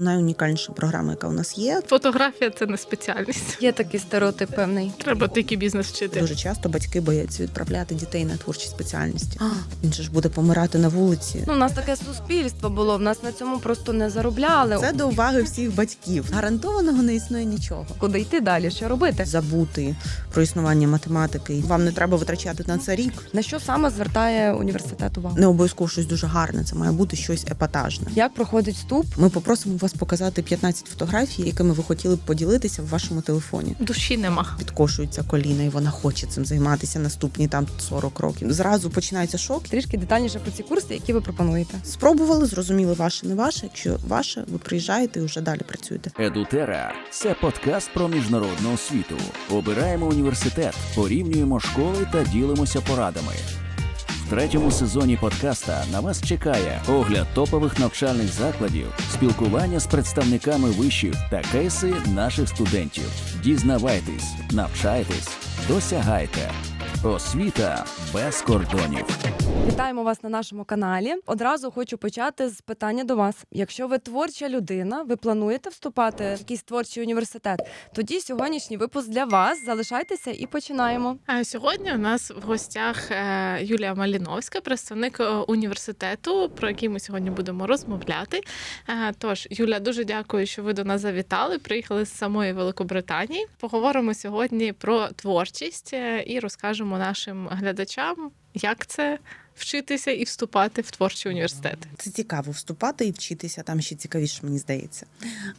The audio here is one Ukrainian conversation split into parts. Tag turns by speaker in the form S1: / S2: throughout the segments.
S1: Найунікальніша програма, яка у нас є.
S2: Фотографія це не спеціальність.
S3: Є такий стереотип певний.
S2: Треба тільки бізнес вчити.
S1: Дуже часто батьки бояться відправляти дітей на творчі спеціальності. Він же ж буде помирати на вулиці.
S3: Ну, у нас таке суспільство було. В нас на цьому просто не заробляли.
S1: Це до уваги всіх батьків. Гарантованого не існує нічого.
S3: куди йти далі, що робити?
S1: Забути про існування математики. Вам не треба витрачати на це рік.
S3: На що саме звертає університет увагу?
S1: Не обов'язково щось дуже гарне. Це має бути щось епатажне.
S3: Як проходить вступ?
S1: Ми попросимо вас показати 15 фотографій, якими ви хотіли б поділитися в вашому телефоні.
S2: Душі нема.
S1: Підкошується коліна, і вона хоче цим займатися наступні там 40 років. Зразу починається шок.
S3: Трішки детальніше про ці курси, які ви пропонуєте.
S1: Спробували, зрозуміли ваше, не ваше. Якщо ваше, ви приїжджаєте і вже далі працюєте.
S4: Едутера це подкаст про міжнародну освіту. Обираємо університет, порівнюємо школи та ділимося порадами. В третьому сезоні подкаста на вас чекає огляд топових навчальних закладів, спілкування з представниками вишів та кейси наших студентів. Дізнавайтесь, навчайтесь, досягайте. Освіта без кордонів.
S3: Вітаємо вас на нашому каналі. Одразу хочу почати з питання до вас. Якщо ви творча людина, ви плануєте вступати в якийсь творчий університет, тоді сьогоднішній випуск для вас. Залишайтеся і починаємо.
S2: А сьогодні у нас в гостях е, Юлія Маліновська, представник е, університету, про який ми сьогодні будемо розмовляти. Е, Тож, Юля, дуже дякую, що ви до нас завітали. Приїхали з самої Великобританії. Поговоримо сьогодні про творчість і розкажемо нашим глядачам, як це вчитися і вступати в творчі університети.
S1: Це цікаво вступати і вчитися. Там ще цікавіше, мені здається.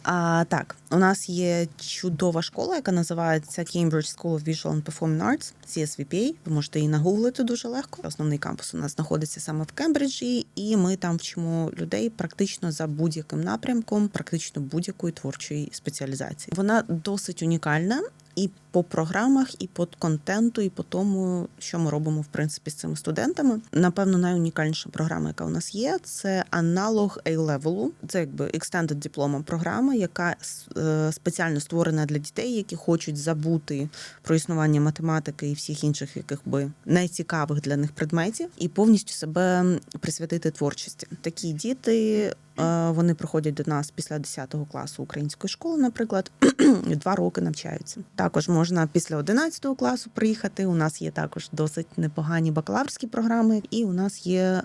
S1: А так, у нас є чудова школа, яка називається Cambridge School of Visual and Performing Arts, CSVPA. Ви можете її нагуглити дуже легко. Основний кампус у нас знаходиться саме в Кембриджі, і ми там вчимо людей практично за будь-яким напрямком, практично будь-якої творчої спеціалізації. Вона досить унікальна. І по програмах, і по контенту, і по тому, що ми робимо в принципі з цими студентами. Напевно, найунікальніша програма, яка у нас є, це аналог A-level. Це якби Extended Diploma програма, яка е, спеціально створена для дітей, які хочуть забути про існування математики і всіх інших якихби нецікавих для них предметів, і повністю себе присвятити творчості. Такі діти. Е, Вони приходять до нас після 10 класу української школи, наприклад, два роки навчаються. Також можна після 11 класу приїхати. У нас є також досить непогані бакалаврські програми, і у нас є е,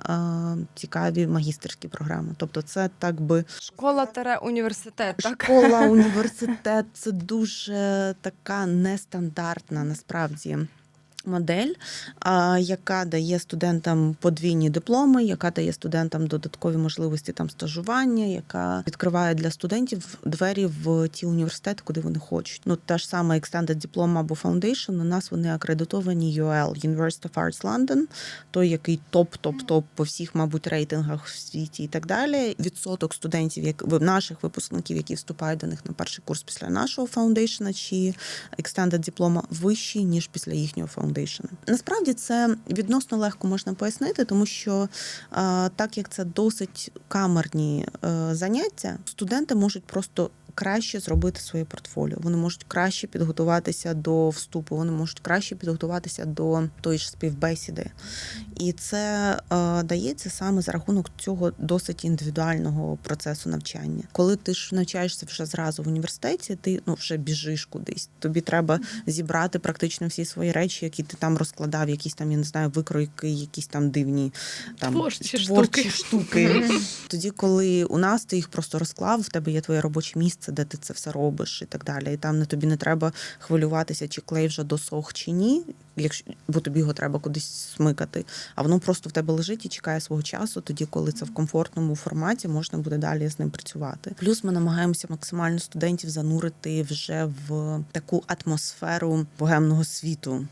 S1: цікаві магістерські програми. Тобто, це так би
S3: Школа університет. Так
S1: школа, університет це дуже така нестандартна насправді. Модель, яка дає студентам подвійні дипломи, яка дає студентам додаткові можливості там стажування, яка відкриває для студентів двері в ті університети, куди вони хочуть. Ну та ж сама Extended Diploma або Foundation, У нас вони акредитовані UL, University of Arts London, той, який топ-топ-топ по всіх, мабуть, рейтингах в світі і так далі. Відсоток студентів, як наших випускників, які вступають до них на перший курс після нашого фаундейшена чи Extended Diploma, вищий ніж після їхнього фаундейшена. Насправді це відносно легко можна пояснити, тому що так як це досить камерні е, заняття, студенти можуть просто. Краще зробити своє портфоліо. Вони можуть краще підготуватися до вступу, вони можуть краще підготуватися до тої ж співбесіди. І це е, дається саме за рахунок цього досить індивідуального процесу навчання. Коли ти ж навчаєшся вже зразу в університеті, ти ну вже біжиш кудись. Тобі треба зібрати практично всі свої речі, які ти там розкладав, якісь там, я не знаю, викройки, якісь там дивні там
S2: Творчі
S1: творчі
S2: штуки.
S1: штуки. Тоді, коли у нас ти їх просто розклав, в тебе є твоє робоче місце, де ти це все робиш і так далі. І там не тобі не треба хвилюватися, чи клей вже досох чи ні, якщо бо тобі його треба кудись смикати. А воно просто в тебе лежить і чекає свого часу, тоді, коли це в комфортному форматі, можна буде далі з ним працювати. Плюс ми намагаємося максимально студентів занурити вже в таку атмосферу богемного світу.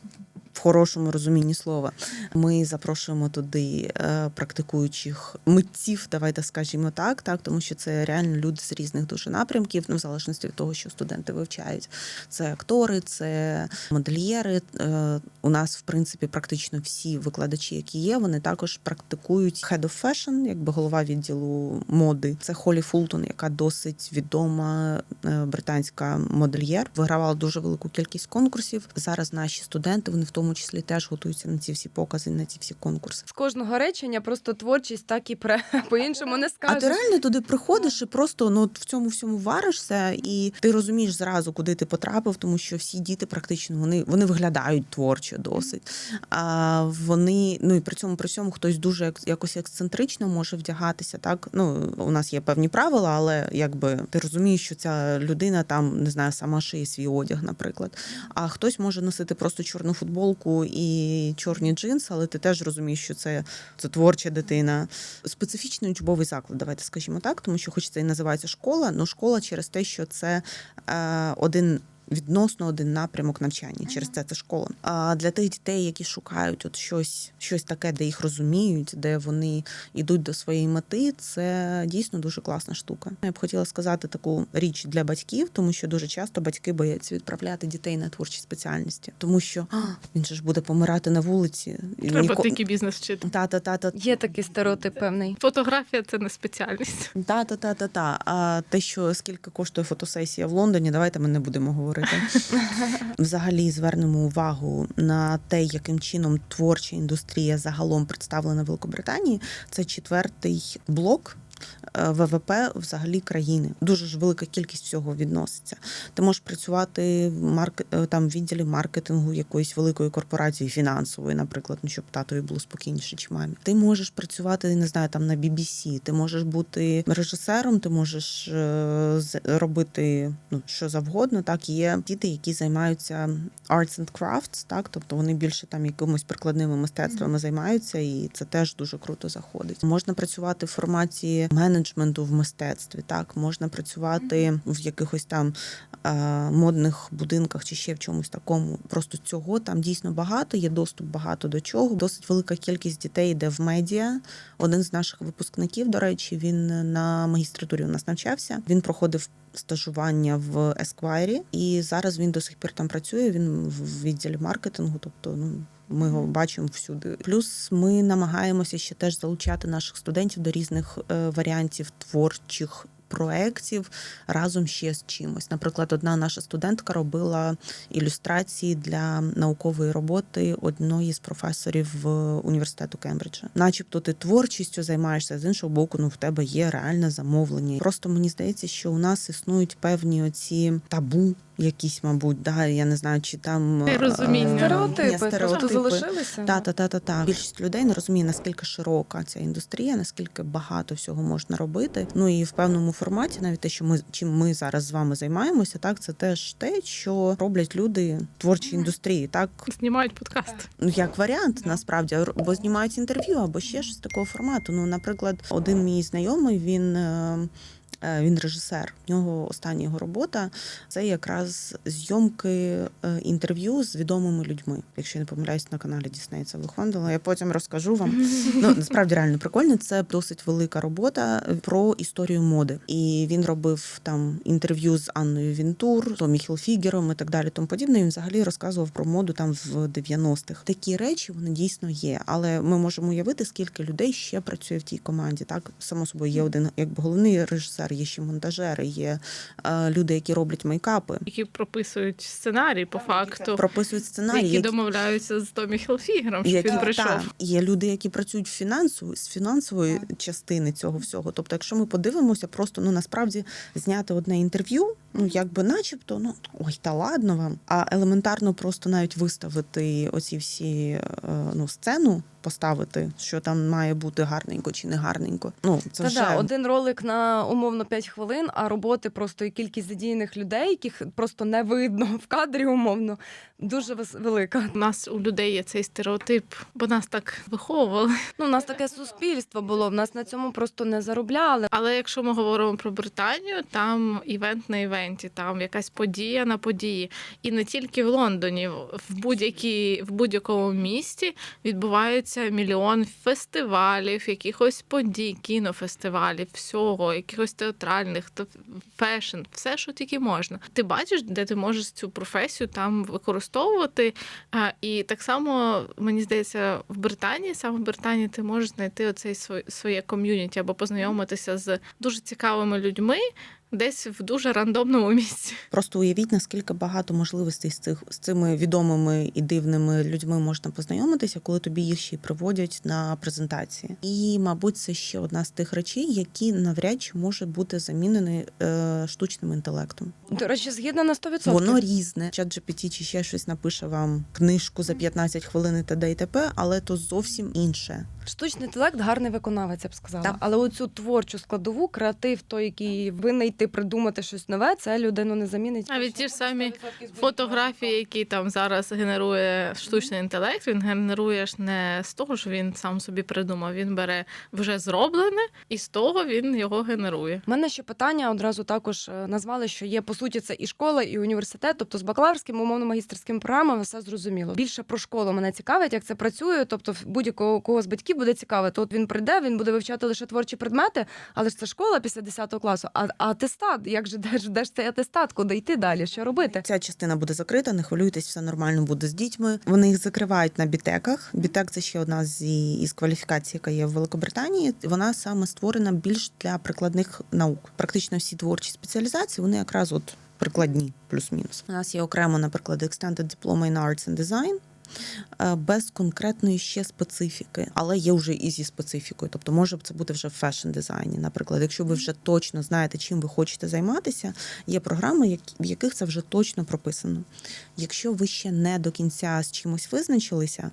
S1: В хорошому розумінні слова ми запрошуємо туди е, практикуючих митців, давайте скажімо так, так, тому що це реально люди з різних дуже напрямків, ну в залежності від того, що студенти вивчають. Це актори, це модельєри. Е, у нас, в принципі, практично всі викладачі, які є, вони також практикують Head of Fashion, якби голова відділу моди. Це Холі Фултон, яка досить відома е, британська модельєр. Вигравала дуже велику кількість конкурсів. Зараз наші студенти вони в тому тому числі теж готуються на ці всі покази, на ці всі конкурси.
S3: З кожного речення просто творчість так і пре. По-іншому не
S1: А ти реально туди приходиш і просто ну в цьому всьому варишся, і ти розумієш зразу, куди ти потрапив, тому що всі діти практично вони, вони виглядають творчо досить. А вони ну і при цьому при цьому хтось дуже якось ексцентрично може вдягатися. Так ну у нас є певні правила, але якби ти розумієш, що ця людина там не знаю, сама шиє свій одяг, наприклад. А хтось може носити просто чорну футболку і чорні джинси, але ти теж розумієш, що це, це творча дитина. Специфічний учбовий заклад, давайте скажімо так, тому що хоч це і називається школа, але школа через те, що це е, один. Відносно один напрямок навчання через це це школа. А для тих дітей, які шукають от щось, щось таке, де їх розуміють, де вони йдуть до своєї мети, це дійсно дуже класна штука. Я б хотіла сказати таку річ для батьків, тому що дуже часто батьки бояться відправляти дітей на творчі спеціальності, тому що а, він же ж буде помирати на вулиці.
S2: Треба
S1: ніко-
S2: тільки бізнес вчити.
S1: Та та та та
S3: Є такий стереотип певний.
S2: Фотографія це не спеціальність.
S1: Та, та, та, та, та. А те, що скільки коштує фотосесія в Лондоні, давайте ми не будемо говорити. Взагалі звернемо увагу на те, яким чином творча індустрія загалом представлена в Великобританії. Це четвертий блок. Е, ВВП взагалі країни дуже ж велика кількість всього відноситься. Ти можеш працювати в марк... е, там в відділі маркетингу якоїсь великої корпорації фінансової, наприклад, ну щоб татові було спокійніше, чи мамі. Ти можеш працювати, не знаю, там на BBC, ти можеш бути режисером, ти можеш е, робити ну що завгодно. Так є діти, які займаються arts and crafts, так тобто вони більше там якимось прикладними мистецтвами займаються, і це теж дуже круто заходить. Можна працювати в форматі менеджменту в мистецтві. Так можна працювати в якихось там е, модних будинках чи ще в чомусь такому. Просто цього там дійсно багато. Є доступ багато до чого. Досить велика кількість дітей йде в медіа. Один з наших випускників, до речі, він на магістратурі у нас навчався. Він проходив. Стажування в Esquire, і зараз він до сих пір там працює. Він в відділі маркетингу, тобто ну ми його бачимо всюди. Плюс ми намагаємося ще теж залучати наших студентів до різних е, варіантів творчих. Проєктів разом ще з чимось. Наприклад, одна наша студентка робила ілюстрації для наукової роботи одної з професорів університету Кембриджа. Начебто ти творчістю займаєшся з іншого боку, ну в тебе є реальне замовлення. Просто мені здається, що у нас існують певні оці табу. Якісь, мабуть, да, я не знаю, чи там е,
S3: Стереотипи,
S1: стереотипи.
S3: залишилися.
S1: Та, та, та, та, та. Більшість людей не розуміє, наскільки широка ця індустрія, наскільки багато всього можна робити. Ну і в певному форматі, навіть те, що ми чим ми зараз з вами займаємося, так це теж те, що роблять люди в творчій індустрії. Так
S2: Знімають подкаст.
S1: ну як варіант, насправді, або знімають інтерв'ю, або ще щось такого формату. Ну, наприклад, один мій знайомий, він. Е, Він режисер. В нього остання його робота це якраз зйомки е, інтерв'ю з відомими людьми. Якщо я не помиляюсь, на каналі Disney це виходило. Я потім розкажу вам. Ну насправді реально прикольно. Це досить велика робота про історію моди. І він робив там інтерв'ю з Анною Вінтур, Томі Хілфігером і так далі. Тому подібне. Він взагалі розказував про моду там в 90-х. Такі речі вони дійсно є. Але ми можемо уявити, скільки людей ще працює в тій команді. Так само собою є один якби головний режисер, є ще монтажери, є е, люди, які роблять мейкапи,
S2: які прописують сценарій по факту,
S1: прописують сценарії.
S2: які домовляються з Томі Хілфігером, щоб
S1: Які-
S2: він прийшов.
S1: та, є люди, які працюють в фінансової з фінансової частини цього всього. Тобто, якщо ми подивимося, просто ну насправді зняти одне інтерв'ю, ну якби начебто, ну ой, та ладно вам. А елементарно просто навіть виставити оці всі е, ну сцену, поставити, що там має бути гарненько чи не гарненько. Ну це
S3: Та
S1: вже
S3: да, один ролик на умовно 5 хвилин, а роботи просто і кількість задіяних людей, яких просто не видно в кадрі, умовно, дуже велика.
S2: У нас у людей є цей стереотип, бо нас так виховували.
S3: Ну, у нас таке суспільство було, в нас на цьому просто не заробляли.
S2: Але якщо ми говоримо про Британію, там івент на івенті, там якась подія на події. І не тільки в Лондоні, в будь-якій в будь-якому місті відбувається мільйон фестивалів, якихось подій, кінофестивалів, всього, якихось театральних, та фешн, все, що тільки можна. Ти бачиш, де ти можеш цю професію там використовувати. І так само мені здається, в Британії, саме в Британії, ти можеш знайти оцей своє ком'юніті або познайомитися з дуже цікавими людьми. Десь в дуже рандомному місці.
S1: Просто уявіть, наскільки багато можливостей з цих з цими відомими і дивними людьми можна познайомитися, коли тобі їх ще й приводять на презентації. І, мабуть, це ще одна з тих речей, які навряд чи може бути замінені е, штучним інтелектом.
S3: До речі, згідно на 100%.
S1: Воно різне. Чат GPT чи ще щось напише вам книжку за 15 хвилин і т.д. і т.п., але то зовсім інше.
S3: Штучний інтелект гарний виконавець, я б сказала.
S1: Так.
S3: Але оцю творчу складову, креатив, той, який винайти, придумати щось нове, це людину не замінить.
S2: Навіть ті ж самі Фотографії, які там зараз генерує штучний інтелект, він генерує ж не з того, що він сам собі придумав. Він бере вже зроблене, і з того він його генерує.
S3: У мене ще питання одразу також е, назвали, що є по суті це і школа, і університет. Тобто з бакалаврським, умовно магістерським програмами все зрозуміло. Більше про школу мене цікавить, як це працює. Тобто, будь-якого кого з батьків буде цікавити. От він прийде, він буде вивчати лише творчі предмети, але ж це школа після 10 класу. А атестат, як же де ж де ж цей атестат? Куди йти далі? Що робити?
S1: Ця частина буде закрита, не хвилюйтесь, все нормально буде з дітьми. Вони їх закривають на бітеках. Бітек це ще одна з із кваліфікацій, яка є в Великобританії. Вона саме створена більш для прикладних наук. Практично всі творчі спеціалізації вони якраз от прикладні, плюс-мінус. У нас є окремо, наприклад, Extended Diploma in Arts and Design. Е, Без конкретної ще специфіки, але є вже і зі специфікою. Тобто може це бути вже в фешн дизайні. Наприклад, якщо ви вже точно знаєте, чим ви хочете займатися, є програми, в яких це вже точно прописано. Якщо ви ще не до кінця з чимось визначилися,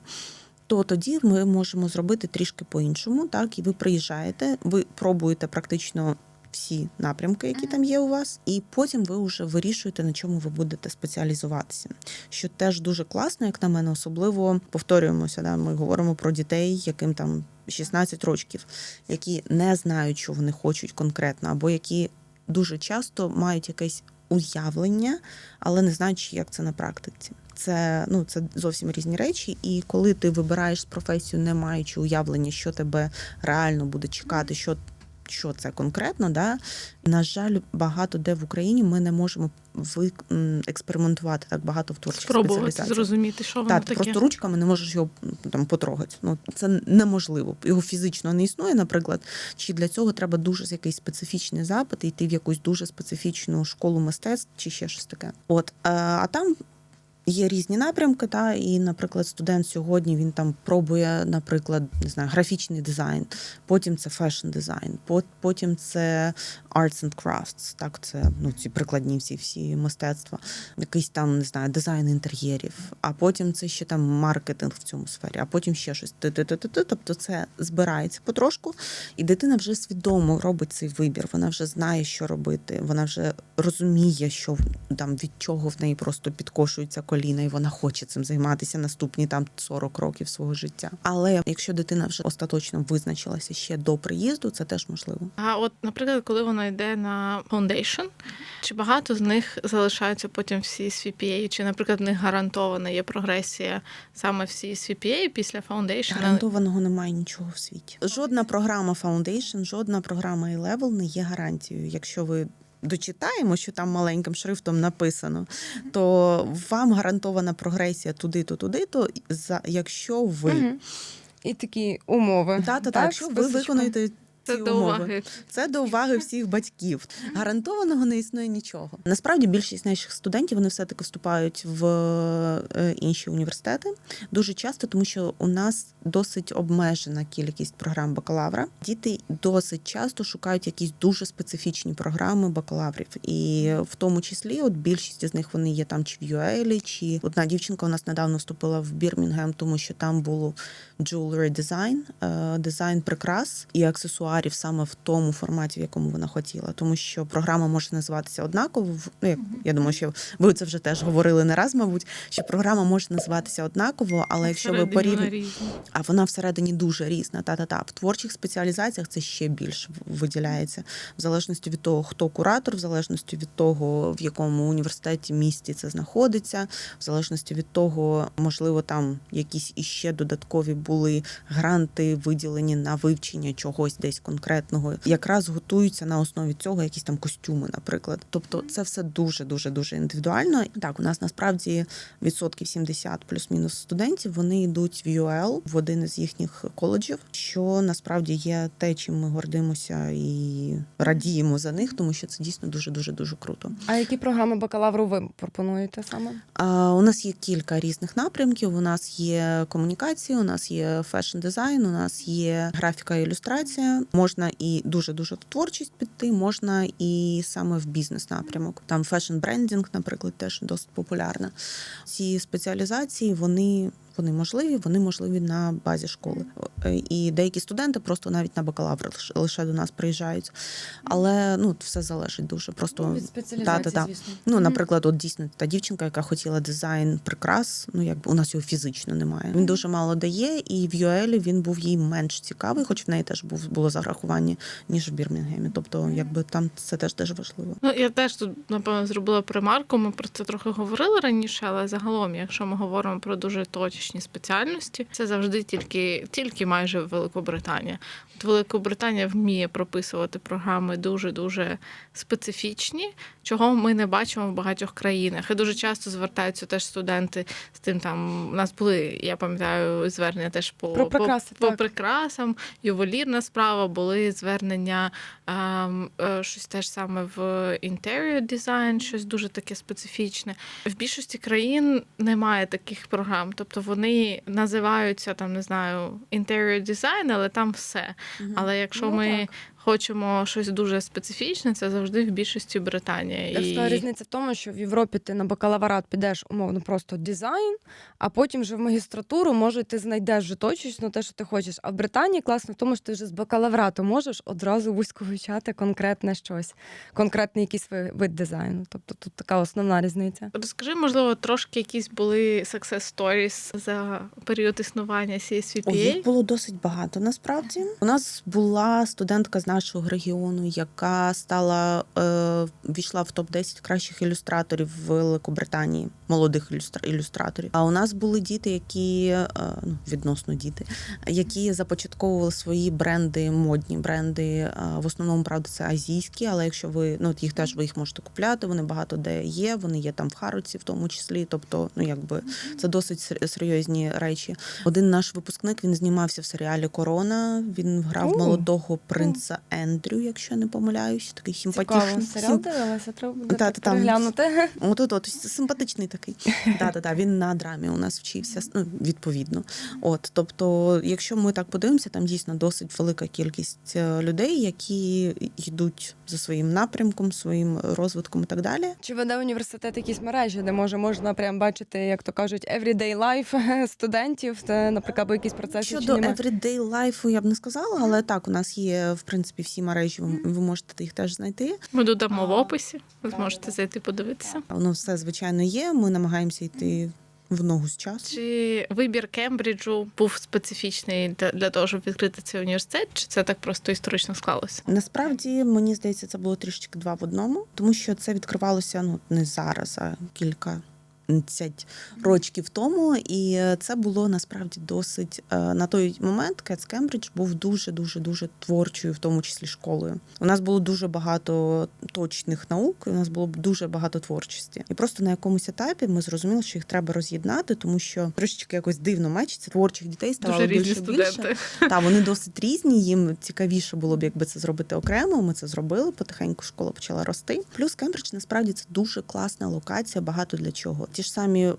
S1: то тоді ми можемо зробити трішки по-іншому. Так, і ви приїжджаєте, ви пробуєте практично. Всі напрямки, які там є у вас, і потім ви вже вирішуєте, на чому ви будете спеціалізуватися. Що теж дуже класно, як на мене, особливо повторюємося. Да, ми говоримо про дітей, яким там 16 років, які не знають, що вони хочуть конкретно, або які дуже часто мають якесь уявлення, але не знають, як це на практиці. Це ну це зовсім різні речі. І коли ти вибираєш професію, не маючи уявлення, що тебе реально буде чекати, що, що це конкретно, да на жаль, багато де в Україні ми не можемо ви експериментувати так багато в творчих спеціалізаціях.
S2: зрозуміти, що воно
S1: Так,
S2: таке.
S1: просто ручками не можеш його там потрогати. Ну це неможливо. Його фізично не існує, наприклад. Чи для цього треба дуже якийсь специфічний запит, йти в якусь дуже специфічну школу мистецтв, чи ще щось таке. От а, а там. Є різні напрямки, та і, наприклад, студент сьогодні він там пробує, наприклад, не знаю, графічний дизайн, потім це фешн дизайн, потім це arts and crafts, так це ну ці прикладні всі всі мистецтва, якийсь там не знаю, дизайн інтер'єрів, а потім це ще там маркетинг в цьому сфері, а потім ще щось. Тобто це збирається потрошку, і дитина вже свідомо робить цей вибір. Вона вже знає, що робити. Вона вже розуміє, що там від чого в неї просто підкошуються коліна, і вона хоче цим займатися наступні там 40 років свого життя. Але якщо дитина вже остаточно визначилася ще до приїзду, це теж можливо.
S2: А от, наприклад, коли вона йде на foundation, чи багато з них залишаються потім всі з VPA, чи, наприклад, в них гарантована є прогресія саме всі з VPA після foundation?
S1: Гарантованого немає нічого в світі. Жодна програма Foundation, жодна програма A-Level не є гарантією. Якщо ви дочитаємо, що там маленьким шрифтом написано, то вам гарантована прогресія туди-то, туди-то, якщо ви
S3: І такі умови.
S1: Так, так, та,
S3: Так,
S1: якщо ви
S3: списочком.
S1: Виконуєте
S2: Це
S1: ці
S2: до
S1: умови.
S2: уваги.
S1: Це до уваги всіх батьків. Гарантованого не існує нічого. Насправді більшість наших студентів вони все таки вступають в е, інші університети дуже часто, тому що у нас досить обмежена кількість програм бакалавра. Діти досить часто шукають якісь дуже специфічні програми бакалаврів, і в тому числі, от більшість з них вони є там чи в UAL, чи одна дівчинка у нас недавно вступила в Бірмінгем, тому що там було jewelry design, е, дизайн прикрас і аксесуарів саме в тому форматі, в якому вона хотіла. Тому що програма може називатися однаково. Ну, як я думаю, що ви це вже теж говорили не раз, мабуть, що програма може називатися однаково, але якщо ви
S2: різна.
S1: а вона всередині дуже різна. Та та та в творчих спеціалізаціях це ще більше виділяється, в залежності від того, хто куратор, в залежності від того, в якому університеті місті це знаходиться, в залежності від того, можливо, там якісь іще додаткові були гранти виділені на вивчення чогось десь чогось конкретного, якраз готуються на основі цього якісь там костюми, наприклад. Тобто, це все дуже дуже дуже індивідуально. Так, у нас насправді відсотків 70 плюс-мінус студентів вони йдуть в UL, в один із їхніх коледжів, що насправді є те, чим ми гордимося і радіємо за них, тому що це дійсно дуже дуже дуже круто.
S3: А які програми бакалавру ви пропонуєте саме?
S1: А, У нас є кілька різних напрямків. У нас є комунікації, у нас є фешн дизайн, у нас є графіка і ілюстрація. Можна і дуже дуже творчість піти, можна і саме в бізнес напрямок. Там фешн брендінг, наприклад, теж досить популярна. Ці спеціалізації вони. Вони можливі, вони можливі на базі школи. Е, І деякі студенти просто навіть на бакалавр лише- до нас приїжджають. Але ну все залежить дуже. Просто
S3: Ну, від спеціалізації,
S1: та-та-та.
S3: звісно.
S1: Ну, наприклад, от дійсно та дівчинка, яка хотіла дизайн прикрас, ну якби у нас його фізично немає. Він дуже мало дає, і в Юелі він був їй менш цікавий, хоч в неї теж був було зарахування, ніж в Бірмінгемі. Тобто, якби там це теж дуже важливо.
S2: Ну, я теж тут, напевно, зробила примарку. Ми про це трохи говорили раніше, але загалом, якщо ми говоримо про дуже точечні спеціальності, це завжди тільки, тільки майже Великобританія. От Великобританія вміє прописувати програми дуже дуже специфічні, чого ми не бачимо в багатьох країнах. І дуже часто звертаються теж студенти з тим. Там у нас були, я пам'ятаю, звернення теж по,
S3: Про прикраси,
S2: по, по прикрасам, ювелірна справа, були звернення ем, е, щось теж саме в interior design, щось дуже таке специфічне. В більшості країн немає таких програм, тобто вони називаються там, не знаю, interior design, але там все. Але якщо
S3: Ну,
S2: ми
S3: так.
S2: Хочемо щось дуже специфічне, це завжди в більшості Британія.
S3: Так що різниця в тому, що в Європі ти на бакалаврат підеш умовно просто дизайн, а потім вже в магістратуру, може, ти знайдеш вже точечно те, що ти хочеш. А в Британії класно в тому, що ти вже з бакалаврату можеш одразу вузько вивчати конкретне щось, конкретний якийсь ви- вид дизайну. Тобто тут така основна різниця.
S2: Розкажи, можливо, трошки якісь були success stories за період існування
S1: О,
S2: CSVPA?
S1: їх було досить багато. Насправді у нас була студентка з нашого регіону, яка стала е, війшла в топ 10 кращих ілюстраторів в Великобританії, молодих ілюстра- ілюстраторів. А у нас були діти, які е, ну відносно діти, які започатковували свої бренди, модні бренди. е, В основному правда це азійські, але якщо ви ну їх теж ви їх можете купляти, вони багато де є. Вони є там в Хароці, в тому числі. Тобто, ну якби це досить сер- серйозні речі. Один наш випускник він знімався в серіалі Корона. Він грав молодого принца Ендрю, якщо не помиляюсь, такий симпатичний.
S3: серіал дивилася, треба буде
S1: Та, та,
S3: переглянути.
S1: От, от, от симпатичний такий. Да, да, да. Він на драмі у нас вчився ну, відповідно. От, тобто, якщо ми так подивимося, там дійсно досить велика кількість е, людей, які йдуть за своїм напрямком, своїм розвитком і так далі.
S3: Чи веде університет якісь мережі, де може можна прям бачити, як то кажуть, everyday life студентів, наприклад, або якісь процеси
S1: Щодо everyday life я б не сказала, але так, у нас є в принципі всі мережі. Ви, ви можете їх теж знайти.
S2: Ми додамо в описі. Ви зможете зайти подивитися.
S1: Воно все звичайно є. Ми намагаємося йти в ногу з часу.
S2: Чи вибір Кембриджу був специфічний для, для того, щоб відкрити цей університет, чи це так просто історично склалося?
S1: Насправді мені здається, це було трішечки два в одному, тому що це відкривалося ну не зараз, а кілька. 15 років тому, і це було насправді досить е, на той момент. Кетс Кембридж був дуже дуже дуже творчою, в тому числі школою. У нас було дуже багато точних наук, і у нас було дуже багато творчості. І просто на якомусь етапі ми зрозуміли, що їх треба роз'єднати, тому що трошечки якось дивно мечиться. Творчих дітей ставало
S2: Дуже різні
S1: більше і більше. Та вони досить різні. Їм цікавіше було б, якби це зробити окремо. Ми це зробили. Потихеньку школа почала рости. Плюс Кембридж насправді це дуже класна локація. Багато для чого. Ті ж самі.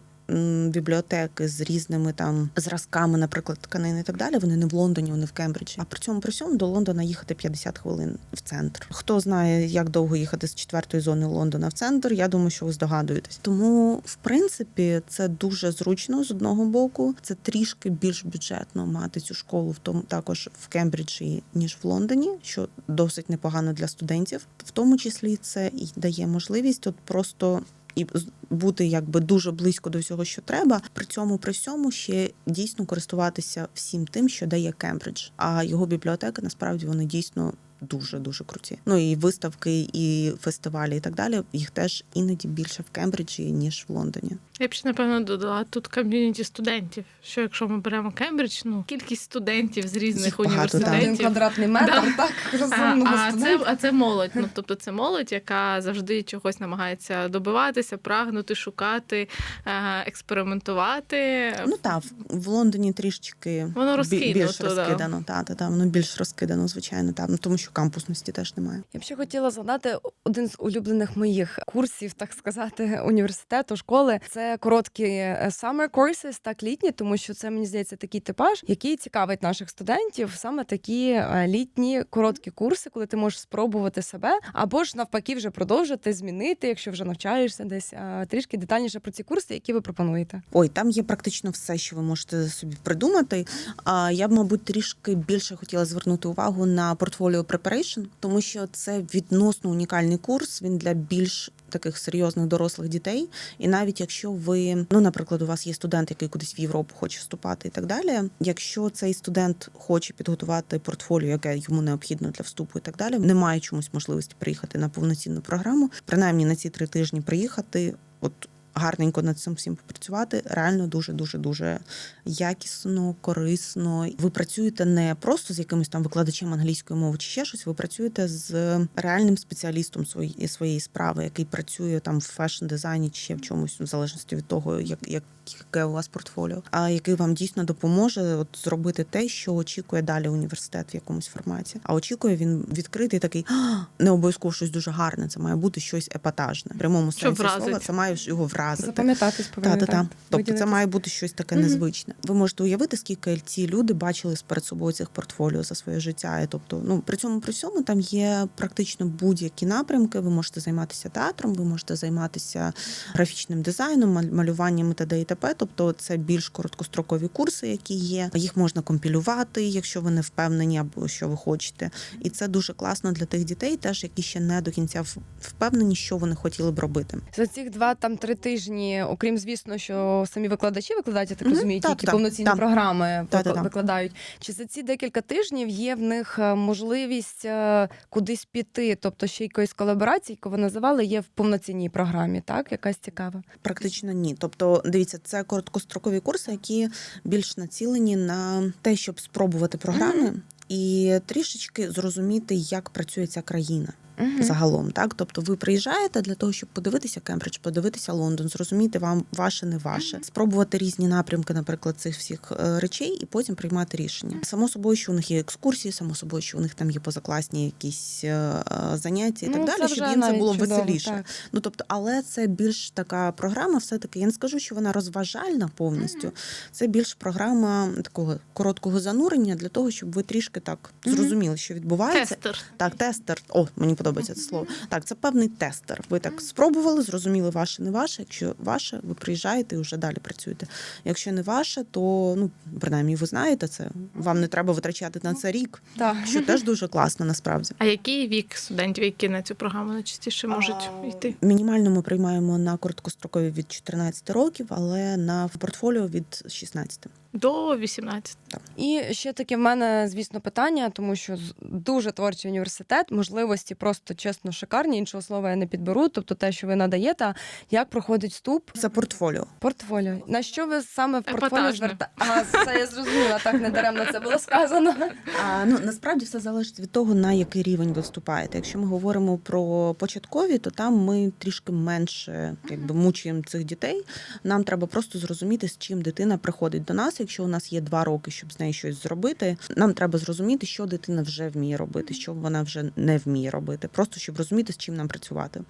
S1: Бібліотеки з різними там зразками, наприклад, тканин і так далі. Вони не в Лондоні, вони в Кембриджі. А при цьому при всьому до Лондона їхати 50 хвилин в центр. Хто знає, як довго їхати з четвертої зони Лондона в центр? Я думаю, що ви здогадуєтесь. Тому, в принципі, це дуже зручно з одного боку. Це трішки більш бюджетно мати цю школу в тому також в Кембриджі, ніж в Лондоні, що досить непогано для студентів. В тому числі це і дає можливість от просто. І бути якби дуже близько до всього, що треба, при цьому при всьому ще дійсно користуватися всім тим, що дає Кембридж. А його бібліотеки насправді вони дійсно дуже дуже круті. Ну і виставки, і фестивалі, і так далі. Їх теж іноді більше в Кембриджі ніж в Лондоні.
S2: Я б ще напевно додала тут ком'юніті студентів. Що якщо ми беремо Кембридж, ну кількість студентів з різних
S1: багато, так.
S3: Один
S2: університетів.
S3: квадратний метр,
S2: Да.
S3: так
S2: А,
S3: розумного
S2: а, це, а це молодь. Ну тобто це молодь, яка завжди чогось намагається добиватися, прагнути, шукати, е, експериментувати.
S1: Ну так, в- в Лондоні трішечки
S2: Воно розкинуто,
S1: більш розкидано. Та, та, та, воно більш розкидано, звичайно, та, ну, тому що кампусності теж немає.
S3: Я б ще хотіла згадати один з улюблених моїх курсів, так сказати, університету, школи. Це короткі е, summer courses, так літні, тому що це мені здається такий типаж, який цікавить наших студентів. Саме такі е, літні короткі курси, коли ти можеш спробувати себе, або ж навпаки, вже продовжити змінити, якщо вже навчаєшся десь. Трішки детальніше про ці курси, які ви пропонуєте.
S1: Ой, там є практично все, що ви можете собі придумати. А я б, мабуть, трішки більше хотіла звернути увагу на портфоліо preparation, тому що це відносно унікальний курс. Він для більш таких серйозних дорослих дітей. І навіть якщо ви, ну, наприклад, у вас є студент, який кудись в Європу хоче вступати і так далі. Якщо цей студент хоче підготувати портфоліо, яке йому необхідно для вступу і так далі, немає чомусь можливості приїхати на повноцінну програму, принаймні на ці три тижні приїхати. От гарненько над цим всім попрацювати. Реально дуже дуже дуже якісно, корисно. Ви працюєте не просто з якимось там викладачем англійської мови чи ще щось. Ви працюєте з реальним спеціалістом своєї своєї справи, який працює там в фешн дизайні чи ще в чомусь, в залежності від того, як, як яке у вас портфоліо, а який вам дійсно допоможе от зробити те, що очікує далі університет в якомусь форматі. А очікує він відкритий такий не обов'язково щось дуже гарне. Це має бути щось епатажне. В прямому
S2: Що
S1: сенсі слова це має його вразити.
S3: Запам'ятатись
S1: Та-та-та.
S3: так?
S1: Тобто це має бути щось таке
S3: Мгм.
S1: незвичне. Ви можете уявити, скільки ці люди бачили перед собою цих портфоліо за своє життя. І тобто, ну при цьому при всьому там є практично будь-які напрямки. Ви можете займатися театром, ви можете займатися графічним дизайном, малюванням і т.д. і т.п. Тобто, це більш короткострокові курси, які є. Їх можна компілювати, якщо ви не впевнені або що ви хочете. І це дуже класно для тих дітей, теж які ще не до кінця впевнені, що вони хотіли б робити.
S3: За ці два там три тижні, окрім звісно, що самі викладачі викладають, я так розумію, які повноцінні програми викладають. Чи за ці декілька тижнів є в них е, можливість е, кудись піти? Тобто ще якоїсь колаборації, яку ви називали, є в повноцінній програмі, так? Якась цікава.
S1: Практично ні. Тобто, дивіться, це короткострокові курси, які більш націлені на те, щоб спробувати програми. І трішечки зрозуміти, як працює ця країна
S3: Мгм.
S1: загалом. Так, тобто, ви приїжджаєте для того, щоб подивитися Кембридж, подивитися Лондон, зрозуміти вам ваше, не ваше, спробувати різні напрямки, наприклад, цих всіх е, речей, і потім приймати рішення. Само собою, що у них є екскурсії, само собою, що у них там є позакласні якісь е, е, заняття і
S3: Ну,
S1: так далі, щоб їм це було
S3: чудово,
S1: веселіше.
S3: так.
S1: Ну тобто, але це більш така програма, все таки. Я не скажу, що вона розважальна повністю. Це більш програма такого короткого занурення для того, щоб ви трішки так зрозуміли, що відбувається.
S2: Тестер.
S1: Так, тестер. О, мені подобається це слово. Так, це певний тестер. Ви так спробували, зрозуміли ваше, не ваше. Якщо ваше, ви приїжджаєте і вже далі працюєте. Якщо не ваше, то ну принаймні ви знаєте це. Вам не треба витрачати на це рік,
S3: Так.
S1: що теж дуже класно насправді.
S2: А який вік студентів, які на цю програму найчастіше можуть йти?
S1: Мінімально ми приймаємо на короткострокові від 14 років, але на портфоліо від 16.
S2: До 18.
S3: І ще таке в мене, звісно, питання, тому що з- дуже творчий університет, можливості просто чесно шикарні, іншого слова я не підберу. Тобто те, що ви надаєте, як проходить вступ,
S1: Це портфоліо.
S3: портфоліо. На що ви саме в портфоліо звертаєте? А це я зрозуміла, так недаремно це було сказано.
S1: А, ну насправді все залежить від того, на який рівень ви вступаєте. Якщо ми говоримо про початкові, то там ми трішки менше якби мучуємо цих дітей. Нам треба просто зрозуміти, з чим дитина приходить до нас. Якщо у нас є два роки, щоб з нею щось зробити, нам треба зрозуміти, що дитина вже вміє робити, що вона вже не вміє робити. Просто щоб розуміти, з чим нам працювати.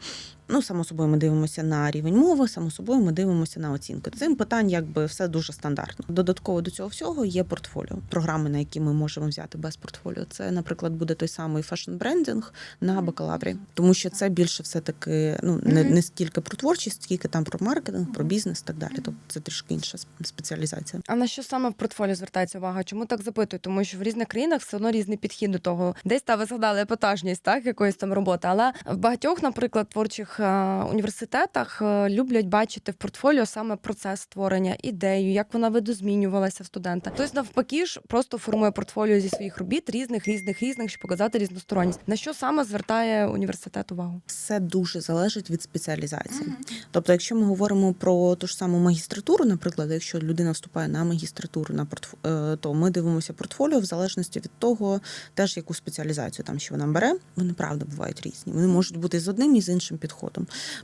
S1: Ну, само собою, ми дивимося на рівень мови, само собою, ми дивимося на оцінки. Цим питань якби все дуже стандартно. Додатково до цього всього є портфоліо. Програми, на які ми можемо взяти без портфоліо. Це, наприклад, буде той самий фешн-брендинг на бакалаврі, тому що це більше все таки ну не, не стільки про творчість, скільки там про маркетинг, про бізнес, і так далі. Тобто це трішки інша спеціалізація.
S3: А на що саме в портфоліо звертається увага? Чому так запитую? Тому що в різних країнах все одно різний підхід до того. Десь та ви згадали епатажність, так якоїсь там роботи. Але в багатьох, наприклад, творчих е, університетах е, люблять бачити в портфоліо саме процес створення, ідею, як вона видозмінювалася в студента. Хтось навпаки ж просто формує портфоліо зі своїх робіт різних, різних, різних, щоб показати різносторонність. На що саме звертає університет увагу?
S1: Все дуже залежить від спеціалізації. Тобто, якщо ми говоримо про ту ж саму магістратуру, наприклад, якщо людина вступає на магістратуру на портф... е, то ми дивимося портфоліо в залежності від того, теж яку спеціалізацію там що вона бере. Вони правда бувають різні. Вони можуть бути з одним і з іншим підходом.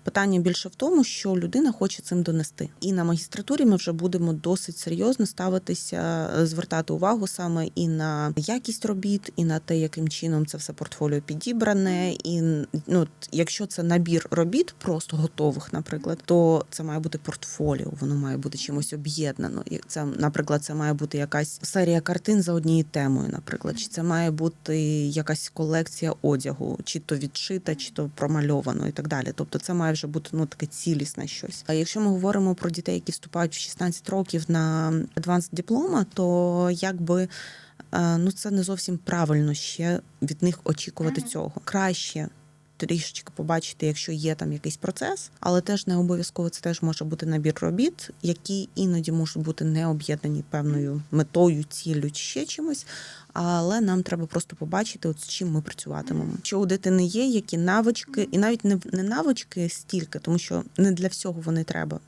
S1: Питання більше в тому, що людина хоче цим донести. І на магістратурі ми вже будемо досить серйозно ставитися, е, звертати увагу саме і на якість робіт, і на те, яким чином це все портфоліо підібране. І ну, якщо це набір робіт, просто готових, наприклад, то це має бути портфоліо, воно має бути чимось об'єднано. Це, наприклад, це має бути якась серія картин за однією темою, наприклад, чи це має бути якась колекція одягу, чи то відшита, чи то промальовано, і так далі. Тобто, це має вже бути ну таке цілісне щось. А якщо ми говоримо про дітей, які вступають в 16 років на адванс диплома, то якби. е, Ну, це не зовсім правильно ще від них очікувати цього. Краще трішечки побачити, якщо є там якийсь процес, але теж не обов'язково це теж може бути набір робіт, які іноді можуть бути не об'єднані певною метою, ціллю чи ще чимось. Але нам треба просто побачити, от з чим ми працюватимемо. Що у дитини є, які навички, і навіть не, не навички стільки, тому що не для всього вони треба,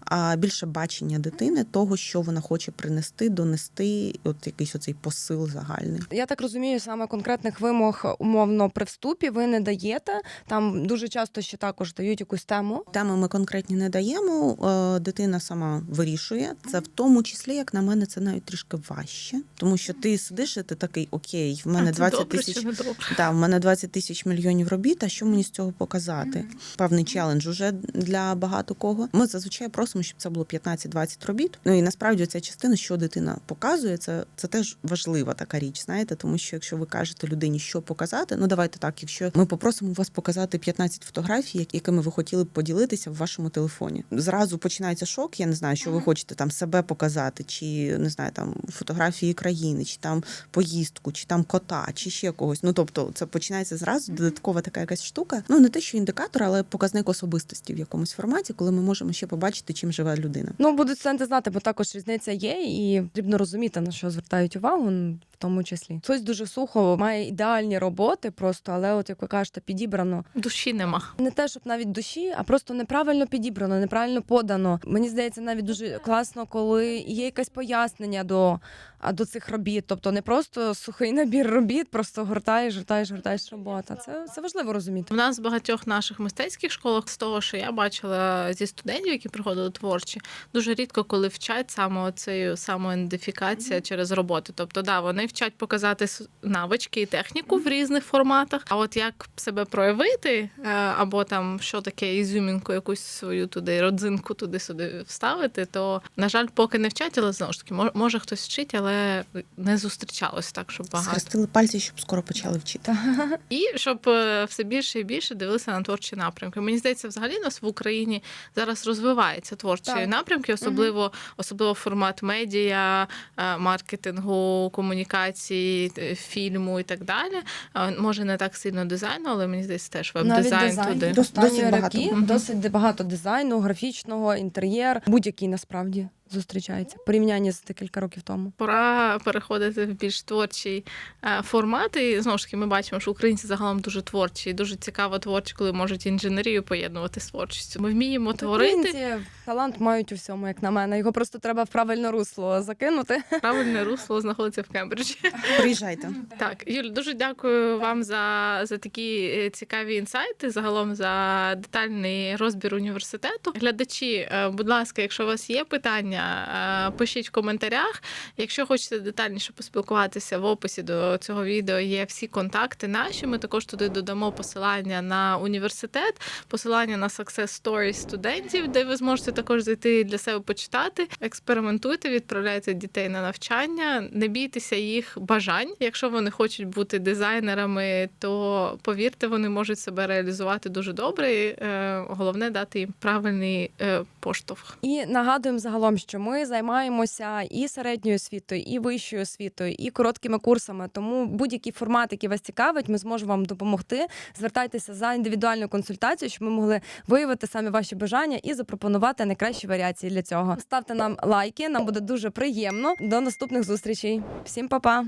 S1: а більше бачення дитини, того, що вона хоче принести, донести, от якийсь оцей посил загальний.
S3: Я так розумію, саме конкретних вимог умовно при вступі ви не даєте. Там дуже часто ще також дають якусь тему.
S1: Теми ми конкретні не даємо. е, Дитина сама вирішує. Це в тому числі, як на мене, це навіть трішки важче, тому що ти сидиш і ти такий окей, в мене
S2: А
S1: 20
S2: добре
S1: тисяч. Да, в мене 20 тисяч мільйонів робіт. А що мені з цього показати? Певний челендж уже для багато кого. Ми зазвичай просимо, щоб це було 15-20 робіт. Ну і насправді ця частина, що дитина показує, це, це теж важлива така річ. Знаєте, тому що якщо ви кажете людині, що показати, ну давайте так. Якщо ми попросимо вас показати 15 фотографій, якими ви хотіли б поділитися в вашому телефоні, зразу починається шок. Я не знаю, що ви хочете там себе показати, чи не знаю, там фотографії країни, чи там поїздку, чи там кота, чи ще когось. Ну тобто, це починається зразу додаткова така якась штука. Ну не те, що індикатор, але показник особистості в якомусь форматі, коли ми можемо ще побачити, чим живе людина.
S3: Ну будуть студенти знати, бо також різниця є, і потрібно розуміти на що звертають увагу. В тому числі хтось дуже сухо має ідеальні роботи, просто але, от як ви кажете, підібрано
S2: Душі нема.
S3: не те, щоб навіть душі, а просто неправильно підібрано, неправильно подано. Мені здається, навіть дуже класно, коли є якесь пояснення до, до цих робіт. Тобто не просто сухий набір робіт, просто гортаєш, гортаєш, гортаєш робота. Це, це важливо розуміти.
S2: У нас в багатьох наших мистецьких школах з того, що я бачила зі студентів, які приходили творчі, дуже рідко коли вчать саме оцею самоідентифікація через роботи. Тобто, да, вони вчать показати навички і техніку в різних форматах. А от як себе проявити, е, або там що таке ізюмінку, якусь свою туди родзинку туди сюди вставити, то на жаль, поки не вчать, але знову ж таки, може хтось вчить, але не зустрічалось так, щоб багато.
S1: Схрестили пальці, щоб скоро почали вчити.
S2: І щоб е, все більше і більше дивилися на творчі напрямки. Мені здається, взагалі нас в Україні зараз розвиваються творчі
S3: Так.
S2: напрямки, особливо особливо формат медіа, е, маркетингу, комунікації, е, фільму і так далі. Може не так сильно дизайну, але мені здається, теж веб-дизайн туди.
S1: Дос- досить багато.
S3: роки досить багато дизайну, графічного, інтер'єр, будь-який насправді зустрічається в порівнянні з декілька років тому.
S2: Пора переходити в більш творчий е, формат. І знову ж таки, ми бачимо, що українці загалом дуже творчі, і дуже цікаво творчі, коли можуть інженерію поєднувати з творчістю. Ми вміємо творити.
S3: Українці талант мають у всьому, як на мене. Його просто треба в правильне русло закинути.
S2: Правильне русло знаходиться в Кембриджі.
S1: Приїжджайте.
S2: Так, Юль, дуже дякую вам за, за такі е, цікаві інсайти. Загалом за детальний розбір університету. Глядачі, е, будь ласка, якщо у вас є питання, е, пишіть в коментарях. Якщо хочете детальніше поспілкуватися в описі до цього відео, є всі контакти наші. Ми також туди додамо посилання на університет, посилання на success stories студентів, де ви зможете також зайти для себе почитати. Експериментуйте, відправляйте дітей на навчання, не бійтеся їх бажань. Якщо вони хочуть бути дизайнерами, то повірте, вони можуть себе реалізувати дуже добре. І, е, головне дати їм правильний е, поштовх.
S3: І нагадуємо загалом, ми займаємося і середньою освітою, і вищою освітою, і короткими курсами. Тому будь-який формат, який вас цікавить, ми зможемо вам допомогти. Звертайтеся за індивідуальною консультацією, щоб ми могли виявити самі ваші бажання і запропонувати найкращі варіації для цього. Ставте нам лайки, нам буде дуже приємно. До наступних зустрічей. Всім па-па!